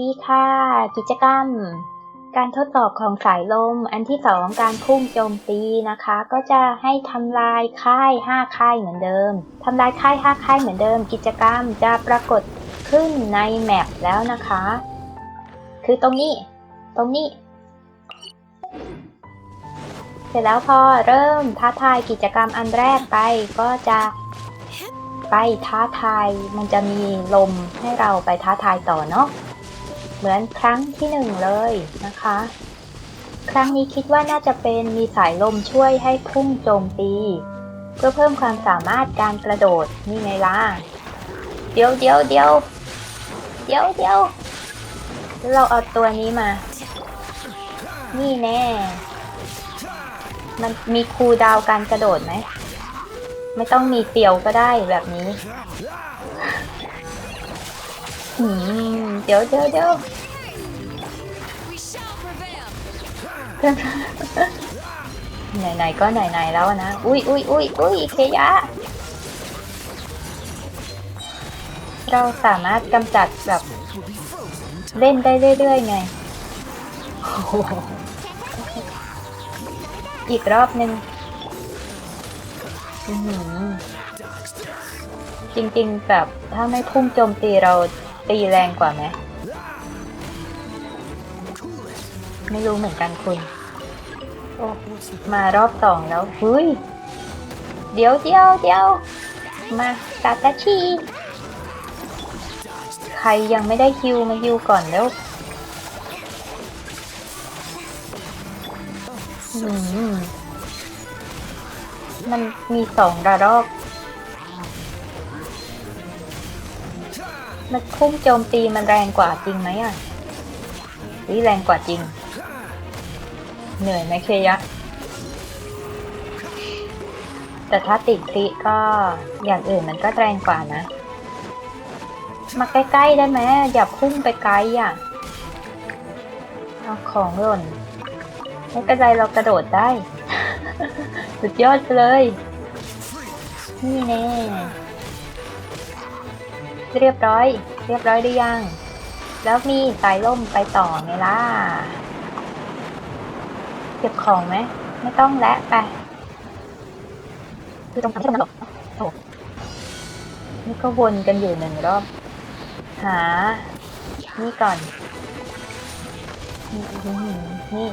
ดีค่ะ กิจกรรม การทดสอบของสายลม อันที่สองการพุ่งโจมตีนะคะ ก็จะให้ทำลายค่าย5ค่ายเหมือนเดิมทำลายค่าย5ค่ายเหมือนเดิม กิจกรรมจะปรากฏขึ้นในแมปแล้วนะคะ คือตรงนี้ ตรงนี้ เสร็จแล้วพอเริ่มท้าทายกิจกรรมอันแรกไปก็จะไปท้าทายมันจะมีลมให้เราไปท้าทายต่อเนาะ เหมือนครั้งที่หนึ่งเลยนะคะ ครั้งนี้คิดว่าน่าจะเป็นมีสายลมช่วยให้พุ่งโจมตี เพื่อเพิ่มความสามารถการกระโดดนี่ไงล่ะเดี๋ยวเดี๋ยวเดี๋ยวเดี๋ยวเดี๋ยวเราเอาตัวนี้มา นี่แน่ มันมีคูดาวการกระโดดไหม ไม่ต้องมีเปียวก็ได้แบบนี้ อืม ดี๋ยวเดี๋ยวเดี๋ยวไหนๆก็ไหนๆแล้วนะ อุ้ยอุ้ยอุ้ยอุ้ยเคยะ เราสามารถกำจัดแบบ เล่นได้เรื่อยๆไง อีกรอบหนึ่งจริงๆแบบถ้าไม่พุ่งโจมตีเรา ตีแรงกว่าไหม ไม่รู้เหมือนกันคุณ โอ้มารอบสองแล้วเฮ้ย เดี๋ยวเดี๋ยวเดี๋ยว มาตาตาชีใครยังไม่ได้คิวมาคิวก่อนแล้วมมันมีสองระลอก มันพุ่งโจมตีมันแรงกว่าจริงไหมอะวิแรงกว่าจริง เหนื่อยไหมเคยะ แต่ถ้าติดคลิก็อย่างอื่นมันก็แรงกว่านะ มาใกล้ๆได้ไหมอย่าพุ่งไปไกลอะเอาของหล่นไม่เป็นไรเรากระโดดได้ สุดยอดเลย นี่แน่ เรียบร้อย เรียบร้อยหรือยัง แล้วมีสายล่มไปต่อไงล่ะ เก็บของไหม ไม่ต้องและไป คือตรงทางที่ตรงนั้นหรอโอ้นี่ก็วนกันอยู่หนึ่งรอบ หา นี่ก่อน นี่นี่นี่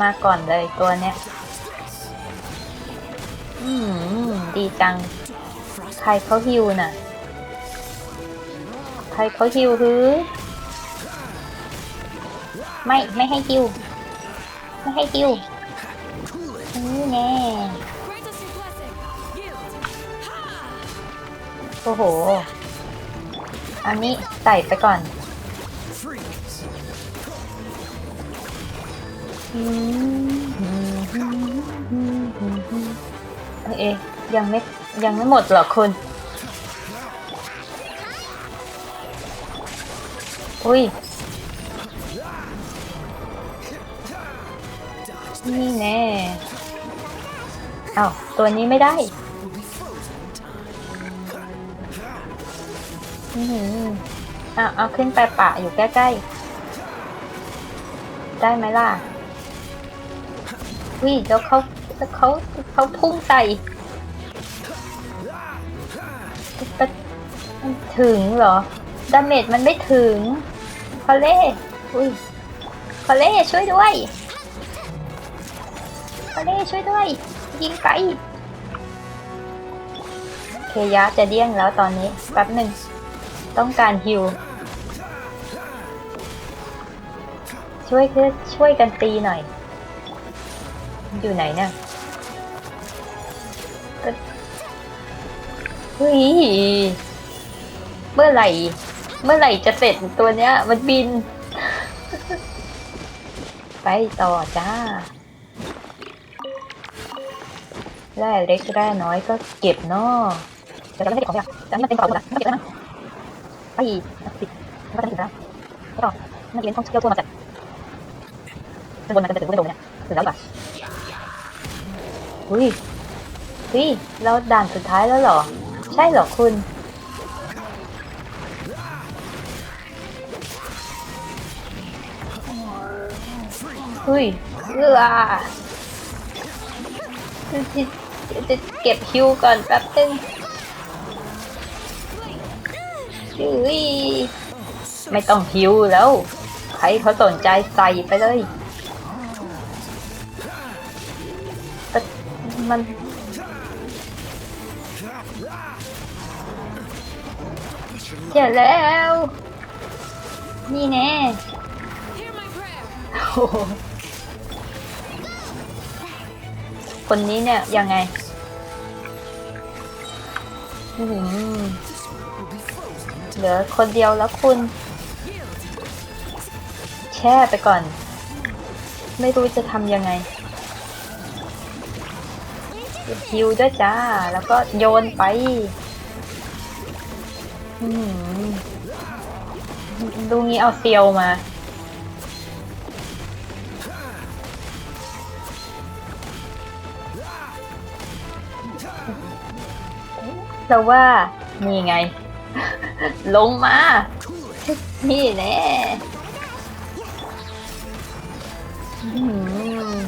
มาก่อนเลยตัวเนี้ย อืม ดีจัง ใครเขาฮิวน่ะ ใครเขาฮิวฮือ ไม่ไม่ให้ฮิว ไม่ให้ฮิวนี่แน่โอ้โห อันนี้ใส่ไปก่อนเอ๊ะยังไม่ยังไม่หมดหรอกคุณ อุ้ย นี่แน่เอ้าตัวนี้ไม่ได้อือหือเอาเอาขึ้นไปปะอยู่ใกล้ๆ ได้ไหมล่ะวิแล้วเขาแล้วเขาเขาพุ่งใส่ถึงเหรอ ดาเมจมันไม่ถึง คอเล่อุ้ยคอเล่ช่วยด้วยคอเล่ช่วยด้วย ยิงไกลเคยะจะเดี้ยงแล้วตอนนี้แป๊บหนึ่งต้องการฮิวช่วยคือช่วยกันตีหน่อย อยู่ไหนเนี่ยเฮ้ยเมื่อไหร่ เมื่อไหร่จะเสร็จตัวเนี้ย มันบิน ไปต่อจ้าแร่เล็กแร่น้อยก็เก็บเนาะแต่เราไม่ได้เก็บของอย่างแต่นี่มันเป็นกระเป๋าหมดอะไม่เก็บแล้วนะไปสิมันก็จะถึงแล้วก็ต่อเมื่อกี้ต้องเที่ยวทั่วมาจากข้างบนมันจะถึงไม่โดนเนี่ยถึงแล้วป่ะอุ้ยอุ้ยเราด่านสุดท้ายแล้วเหรอ ใช่เหรอคุณ เฮ้ยเอือจะจะเก็บฮิวก่อนแป๊บนึงเฮ้ยไม่ต้องฮิวแล้ว ใครเขาสนใจใส่ไปเลย มันเจ็บแล้ว นี่แน่โอ้ คนนี้เนี่ยยังไงเหลือคนเดียวแล้วคุณ แช่ไปก่อน ไม่รู้จะทำยังไงฮิวด้วยจ้า แล้วก็โยนไปดูงี้เอาเซียวมา เราว่านี่ไง ลงมา นี่แน่อื้อหือ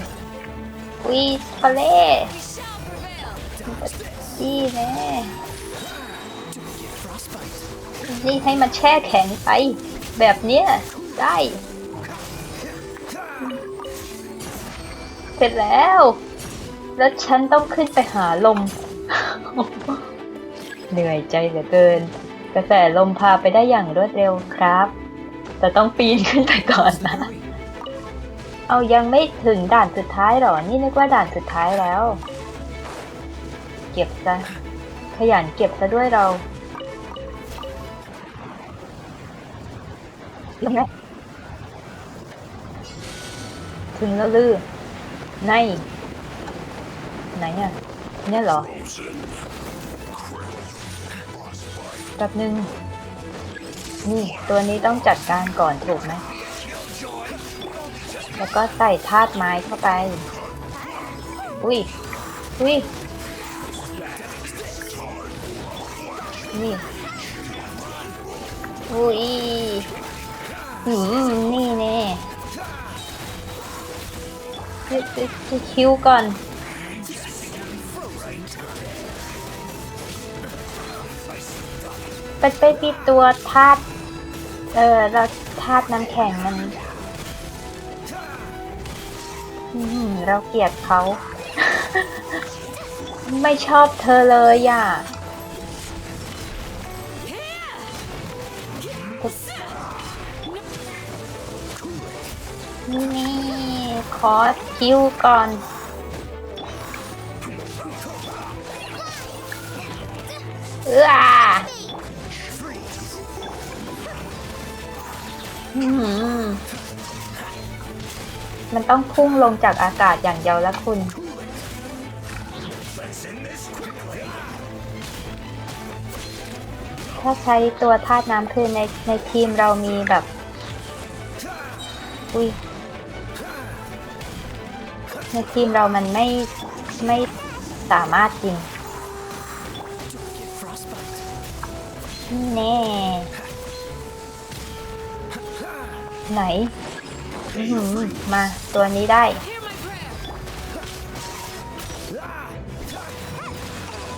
วิสเล่นี่แน่นี่ให้มันแช่แข็งไป แบบเนี้ยได้ เสร็จแล้ว แล้วฉันต้องขึ้นไปหาลม เหนื่อยใจเหลือเกิน กระแสลมพาไปได้อย่างรวดเร็วครับ แต่ต้องปีนขึ้นไปก่อนนะ เอายังไม่ถึงด่านสุดท้ายหรอ นี่นึกว่าด่านสุดท้ายแล้ว เก็บซะ ขยันเก็บซะด้วยเราลงไหมถึงแล้วลือใน ไหนอะเนี่ยเหรอ แป๊บนึง นี่ตัวนี้ต้องจัดการก่อนถูกไหม แล้วก็ใส่ธาตุไม้เข้าไป อุ้ย อุ้ย นี่ อุ้ยหืมนี่แน่คิวก่อน เป็นไปที่ตัวธาตุเออแล้วธาตุน้ำแข็งมันอืมเราเกลียดเขา ไม่ชอบเธอเลยอะนี่ขอคิวก่อนเอื้อ อื้อหือมันต้องพุ่งลงจากอากาศอย่างเดียวแล้วคุณ ถ้าใช้ตัวธาตุน้ำคือในในทีมเรามีแบบ อุ้ย ในทีมเรามันไม่ไม่สามารถจริงนี่แน่ ไหนมาตัวนี้ได้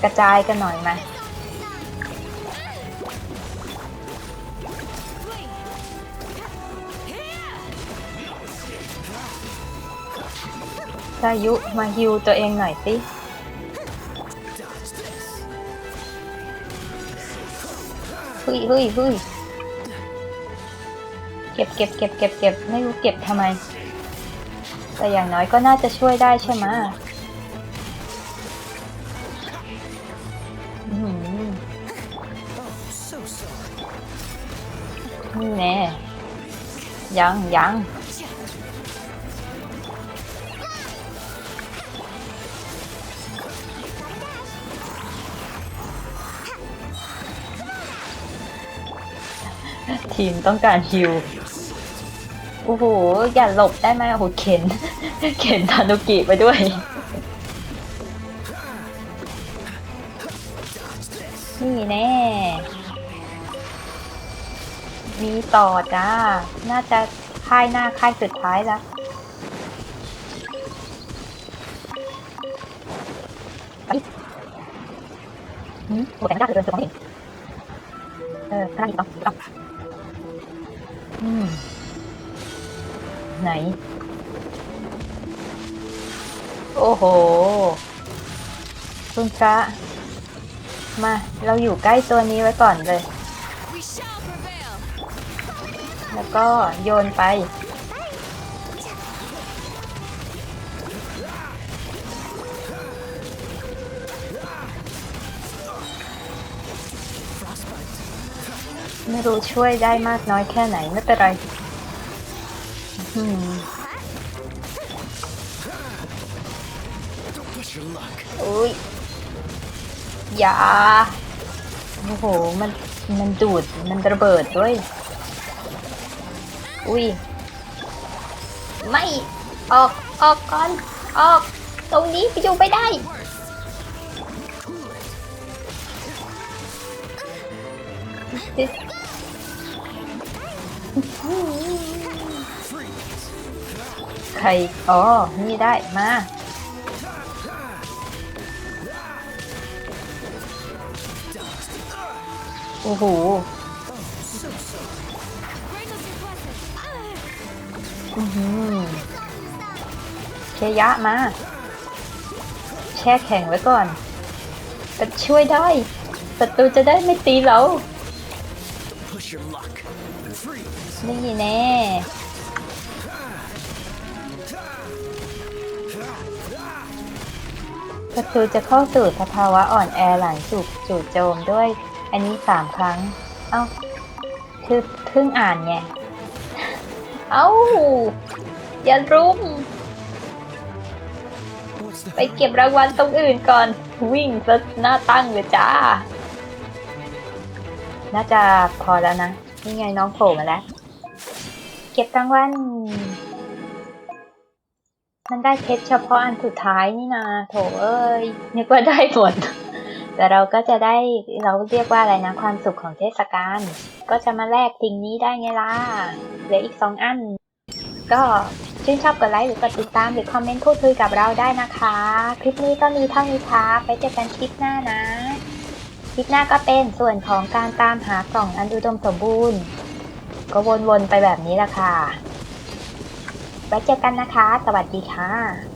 กระจายกันหน่อยมาสายุมาฮิวตัวเองหน่อยสิเฮ้ยเฮ้ยเฮ้ย เก็บเก็บเก็บเก็บเก็บไม่รู้เก็บทำไม แต่อย่างน้อยก็น่าจะช่วยได้ใช่ไหมนี่แน่ยังยัง ทีมต้องการฮิวโอ้โห อย่าหลบได้ไหมโอ้โหเข็น เข็นทานุกิไปด้วย นี่แน่ มีต่อจ้า น่าจะค่ายหน้าค่ายสุดท้ายแล้วอืมโอ้แต่ไม่ได้เลยเดินสองเองเออข้างนี้ต้ป้อง ไหน โอ้โห คุณพระ มา เราอยู่ใกล้ตัวนี้ไว้ก่อนเลย We shall prevail. แล้วก็โยนไป ไม่รู้ช่วยได้มากน้อยแค่ไหนไม่เป็นไรอุ้ยอย่าโอ้โห มัน มันดูด มันระเบิดด้วย อุ้ย ไม่ ออก ออกก่อน ออก ตรงนี้ไปอยู่ไม่ได้ ใครอ๋อ นี่ได้ มา โอ้โห อือหือเชยะมา แช่แข็งไว้ก่อนแต่ช่วยได้ศัตรูจะได้ไม่ตีเรา Push your luck. Freeze. นี่แน่ศัตรูจะเข้าสู่สภาวะอ่อนแอหลังถูกจู่โจมด้วย อันนี้สามครั้ง เอ้า คือเพิ่งอ่านไง เอ้า อย่ารุม What's the ไปเก็บรางวัลตรงอื่นก่อน วิ่งซะหน้าตั้งเลยจ้า น่าจะพอแล้วนะ นี่ไงน้องโผล่มาแล้ว เก็บรางวัลมันได้เพชรเฉพาะอันสุดท้ายนี่นาโถเอ้ยนึกว่าได้หมดแต่เราก็จะได้เราเรียกว่าอะไรนะความสุขของเทศกาลก็จะมาแลกสิ่งนี้ได้ไงล่ะเหลืออีกสองอัน ก็ชื่นชอบกดไลค์หรือกดติดตามหรือคอมเมนต์พูดคุยกับเราได้นะคะ คลิปนี้ก็มีเท่านี้ครับไปเจอกันคลิปหน้านะ คลิปหน้าก็เป็นส่วนของการตามหากล่องอันอุดมสมบูรณ์ ก็วนๆไปแบบนี้แหละค่ะ ไว้เจอกันนะคะ สวัสดีค่ะ